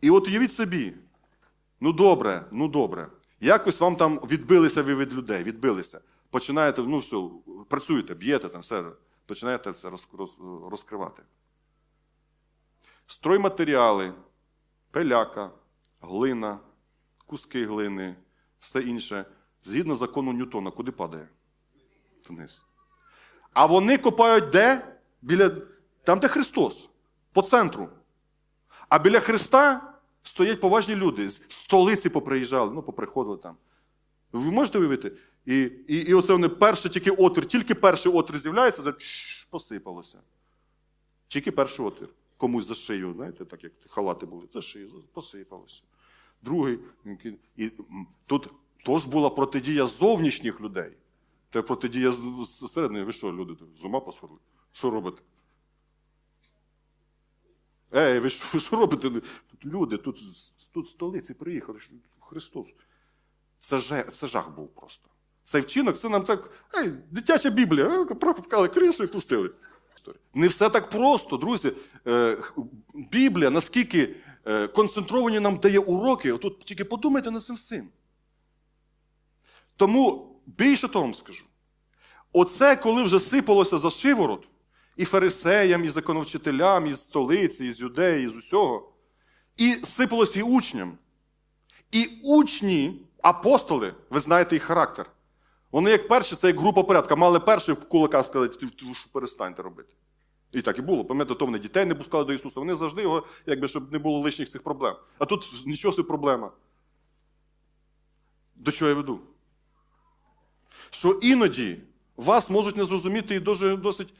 І от уявіть собі, ну добре, ну добре. Якось вам там відбилися ви від людей, відбилися. Починаєте, ну все, працюєте, б'єте там, все, починаєте це роз, роз, розкривати. Стройматеріали, пеляка, глина, куски глини, все інше, згідно закону Ньютона, куди падає? Вниз. А вони копають де? Біля, там, де Христос, по центру. А біля Христа стоять поважні люди, з столиці поприїжджали, ну, поприходили там. Ви можете уявити? І, і, і оце вони перший тільки отвір, тільки перший отвір з'являється, чш, посипалося. Тільки перший отвір. Комусь за шию, знаєте, так як халати були, за шию, посипалося. Другий. І тут теж була протидія зовнішніх людей. Це протидія з- Ви що, люди, з ума посходили? Що робите? Ей, ви що, ви що робите? Люди, тут, тут столиці приїхали. Христос. Це, же, це жах був просто. Цей вчинок, це нам так. Ей, дитяча Біблія, е, пропускали кришу і пустили. Не все так просто, друзі. Е, Біблія, наскільки е, концентровані нам дає уроки, отут тільки подумайте над цим всім. Тому більше того вам скажу. Оце, коли вже сипалося за шиворот, і фарисеям, і законовчителям, і з столиці, і з юдеї, і з усього, і сипалося і учням. І учні, апостоли, ви знаєте їх характер. Вони, як перші, це як група порядка, мали перший в кулака сказати, «Ти- ти що перестаньте робити. І так і було. Пам'ятаєте, то вони дітей не пускали до Ісуса. Вони завжди його, якби, щоб не було лишніх цих проблем. А тут нічого собі проблема. До чого я веду? Що іноді вас можуть не зрозуміти і досить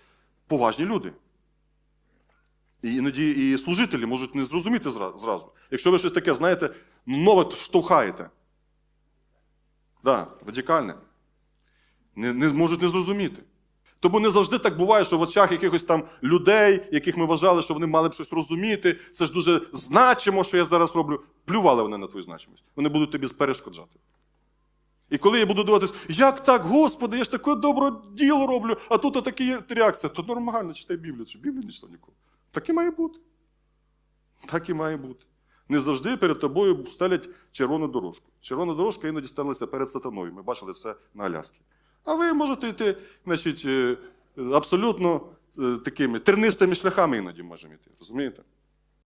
поважні люди. І іноді і служителі можуть не зрозуміти зразу. Якщо ви щось таке, знаєте, нове штовхаєте. Да, радикальне. Не, не можуть не зрозуміти. Тому не завжди так буває, що в очах якихось там людей, яких ми вважали, що вони мали б щось розуміти, це ж дуже значимо, що я зараз роблю. Плювали вони на твою значимість. Вони будуть тобі перешкоджати. І коли я буду дивитися, як так, Господи, я ж таке добре діло роблю, а тут отакі реакція, то нормально читай Біблію. Чи Біблію не читав ніколи? Так і має бути. Так і має бути. Не завжди перед тобою ставлять червону дорожку. Червона дорожка іноді стелиться перед сатаною. Ми бачили це на Аляскі. А ви можете йти, значить, е, абсолютно е, такими тернистими шляхами іноді можемо йти. Розумієте?